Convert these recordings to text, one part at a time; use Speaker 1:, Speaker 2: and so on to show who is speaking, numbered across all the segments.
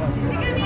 Speaker 1: Thank you.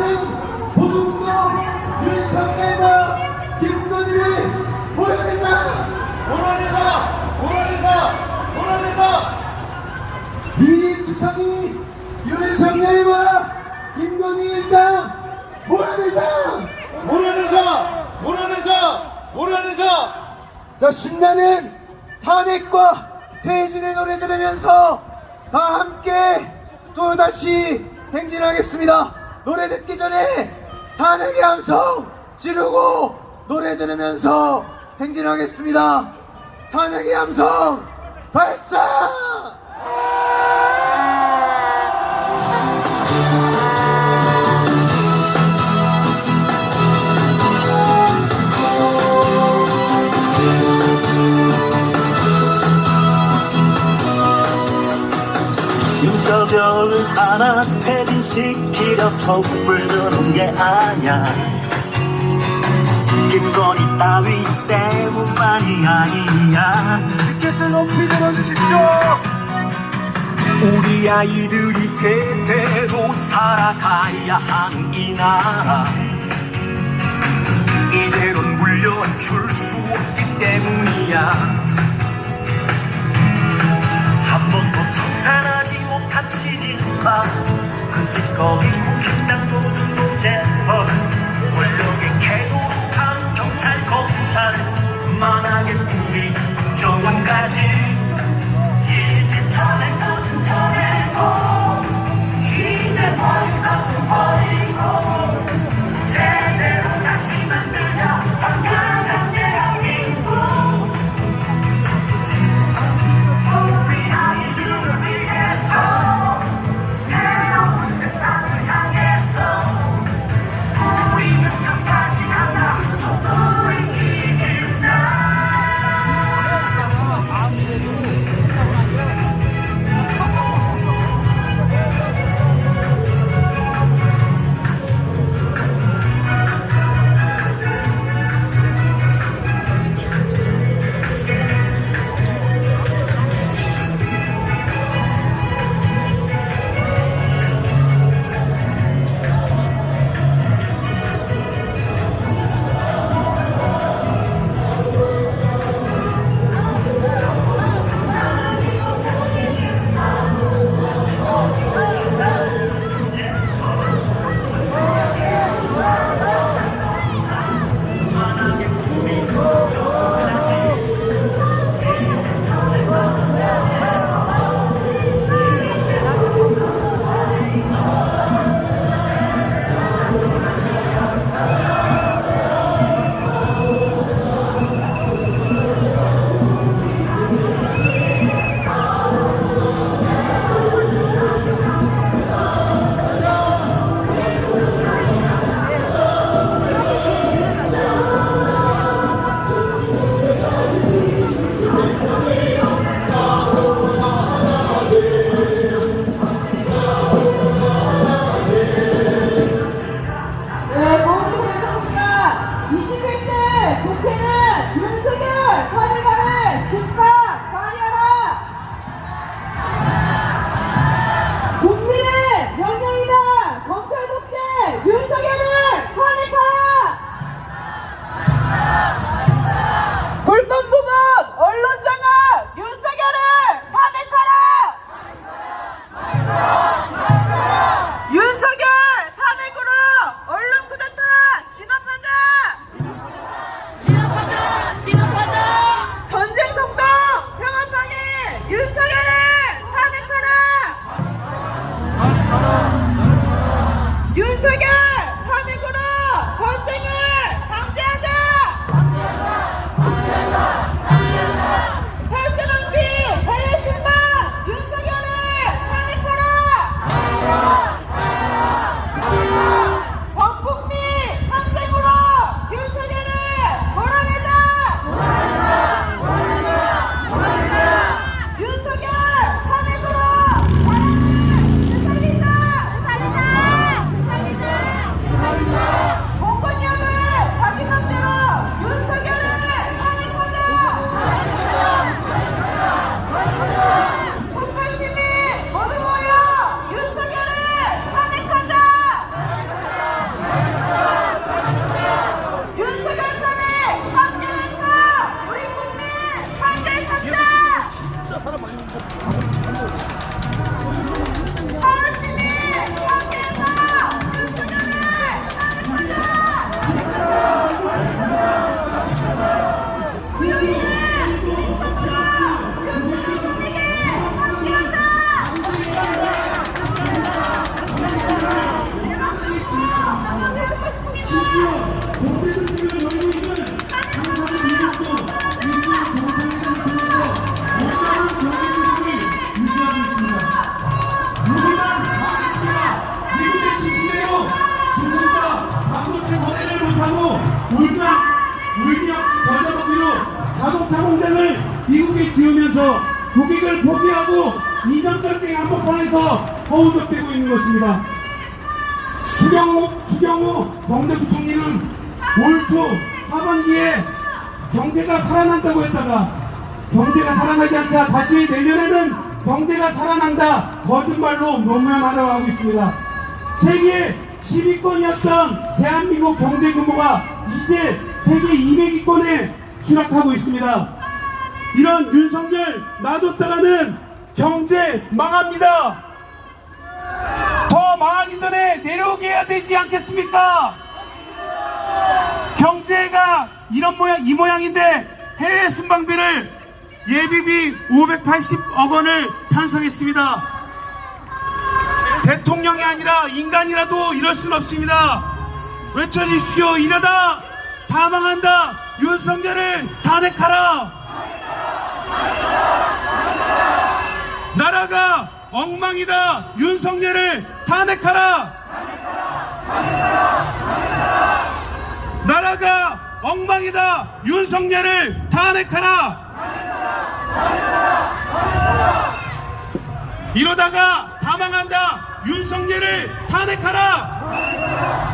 Speaker 1: 도둑질하는 도둑놈 윤석열과 김건희를 몰아내자
Speaker 2: 몰아내자! 몰아내자! 몰아내자!
Speaker 1: 미리 투성이 윤석열과 김건희 일당 몰아내자
Speaker 2: 몰아내자! 몰아내자! 몰아내자!
Speaker 1: 자 신나는 탄핵과 퇴진의 노래 들으면서 다 함께 또다시 행진하겠습니다 노래 듣기 전에 탄핵의 함성 지르고 노래 들으면서 행진하겠습니다. 탄핵의 함성 발사
Speaker 3: 윤석열을 하나 퇴진시키려 촛불 드는 게 아냐 김건희 따위 때문만이 아니야.
Speaker 1: 티켓을 높이 들어주십시오.
Speaker 3: 우리 아이들이 대대로 살아가야 하는 이 나라. 이대로는 물려줄 수 없기 때문이야 친일파 그 짓거리 국힘당 조준도 재벌 권력의 개도한 경찰 검찰. 만하게 우리 국정원까지
Speaker 4: 울병, 울병 겨자먹기로 자동차 공장을 미국에 지으면서 국익을 포기하고 이전 전쟁 한복판에서 허우적대고 있는 것입니다. 추경호, 추경호 경제부총리는 올 초 하반기에 경제가 살아난다고 했다가 경제가 살아나지 않자 다시 내년에는 경제가 살아난다 거짓말로 논문하러 하고 있습니다. 세계 10위권이었던 대한민국 경제 규모가 이제 세계 200위권에 추락하고 있습니다. 이런 윤석열 놔뒀다가는 경제 망합니다. 더 망하기 전에 내려오게 해야 되지 않겠습니까? 경제가 이런 모양, 이 모양인데 해외 순방비를 예비비 580억 원을 편성했습니다. 대통령이 아니라 인간이라도 이럴 순 없습니다. 외쳐주십시오. 이러다 다 망한다. 윤석열을 탄핵하라. 나라가 엉망이다. 윤석열을 탄핵하라. 나라가 엉망이다. 윤석열을 탄핵하라. 이러다가 다 망한다. 윤석열을 탄핵하라.